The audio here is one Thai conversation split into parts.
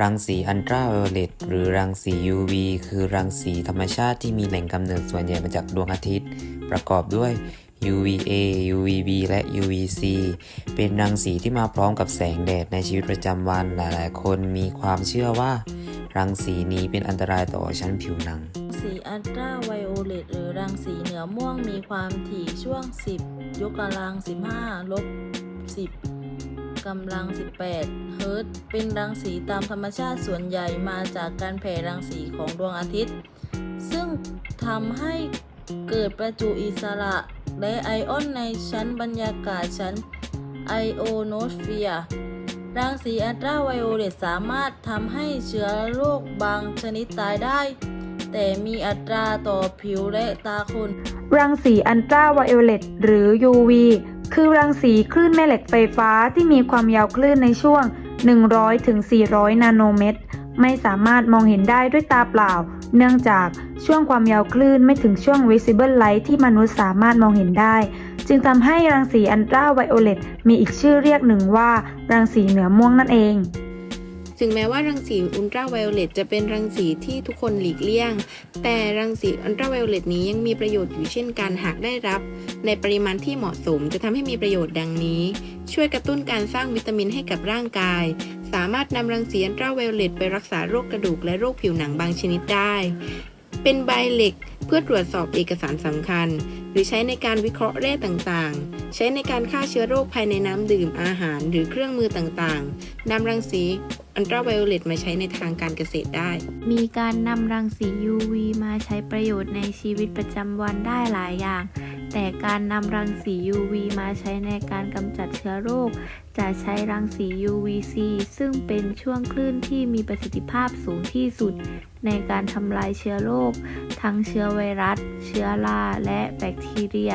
รังสีอันตราไวโอเลตหรือรังสี UV คือรังสีธรรมชาติที่มีแหล่งกำเนิดส่วนใหญ่มาจากดวงอาทิตย์ ประกอบด้วย UVA UVB และ UVC เป็นรังสีที่มาพร้อมกับแสงแดดในชีวิตประจำวันหลายๆ คนมีความเชื่อว่า รังสีนี้เป็นอันตรายต่อชั้นผิวหนัง สีอัลตราไวโอเลตหรือรังสีเหนือม่วงมีความถี่ช่วง 10 ยกกำลัง 15 ลบ 10 กำลัง 18 เฮิรตซ์เป็นรังสีตามธรรมชาติส่วนใหญ่มาจากการแผ่รังสีของดวงอาทิตย์ ซึ่งทำให้เกิดประจุอิสระและไอออนในชั้นบรรยากาศชั้นไอโอโนสเฟียร์รังสีอัลตราไวโอเลตสามารถทำให้เชื้อโรคบางชนิดตายได้ แต่มีอัตราต่อผิวและตาคน รังสีอันตราไวโอเลตหรือ UV คือรังสีคลื่นแม่เหล็กไฟฟ้าที่มีความยาวคลื่นในช่วง 100ถึง400นาโนเมตร ไม่สามารถมองเห็นได้ด้วยตาเปล่า เนื่องจากช่วงความยาวคลื่นไม่ถึงช่วง visible light ที่มนุษย์สามารถมองเห็นได้ จึงทำให้รังสีอันตราไวโอเลตมีอีกชื่อเรียกหนึ่งว่า รังสีเหนือม่วงนั่นเอง ถึงแม้ว่ารังสีอุลตราไวโอเลตจะเป็นรังสีที่ทุกคนหลีกเลี่ยง แต่รังสีอุลตราไวโอเลตนี้ยังมีประโยชน์อยู่เช่นกันหากได้รับ ในปริมาณที่เหมาะสมจะทำให้มีประโยชน์ดังนี้ ช่วยกระตุ้นการสร้างวิตามินให้กับร่างกาย สามารถนำรังสีอัลตราไวโอเลตไปรักษาโรคกระดูกและโรคผิวหนังบางชนิดได้ เป็นใบเหล็กเพื่อตรวจสอบเอกสารสำคัญ หรือใช้ในการวิเคราะห์แร่ต่างๆ ใช้ในการฆ่าเชื้อโรคภายในน้ำดื่มอาหารหรือเครื่องมือต่างๆนำรังสีอัลตราไวโอเลตมาใช้ในทางการเกษตรได้ มีการนำรังสี UV มาใช้ประโยชน์ในชีวิตประจำวันได้หลายอย่าง แต่การนำรังสี UV มาใช้ในการกำจัดเชื้อโรค จะใช้รังสี UVC ซึ่งเป็นช่วงคลื่นที่มีประสิทธิภาพสูงที่สุด ในการทำลายเชื้อโรค ทั้งเชื้อไวรัส เชื้อราและแบคทีเรีย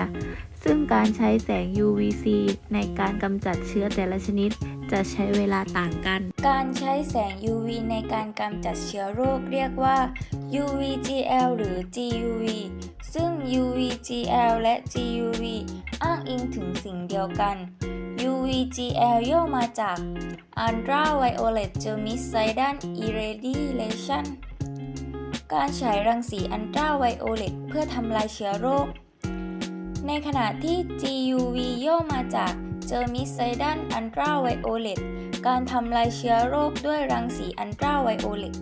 ซึ่งการใช้แสง UVC ในการกำจัดเชื้อแต่ละชนิดจะใช้เวลาต่างกัน การใช้แสง UV ในการกำจัดเชื้อโรคเรียกว่า UVGL หรือ GUV ซึ่ง UVGL และ GUV อ้างอิงถึงสิ่งเดียวกัน UVGL ย่อมาจาก Ultraviolet Germicidal Irradiation การฉายรังสีอันตราไวโอเลตเพื่อทำลายเชื้อโรค ในขณะที่ GUV ย่อมาจาก Germicidal Ultraviolet การทำลายเชื้อโรคด้วยรังสีอันตราไวโอเลต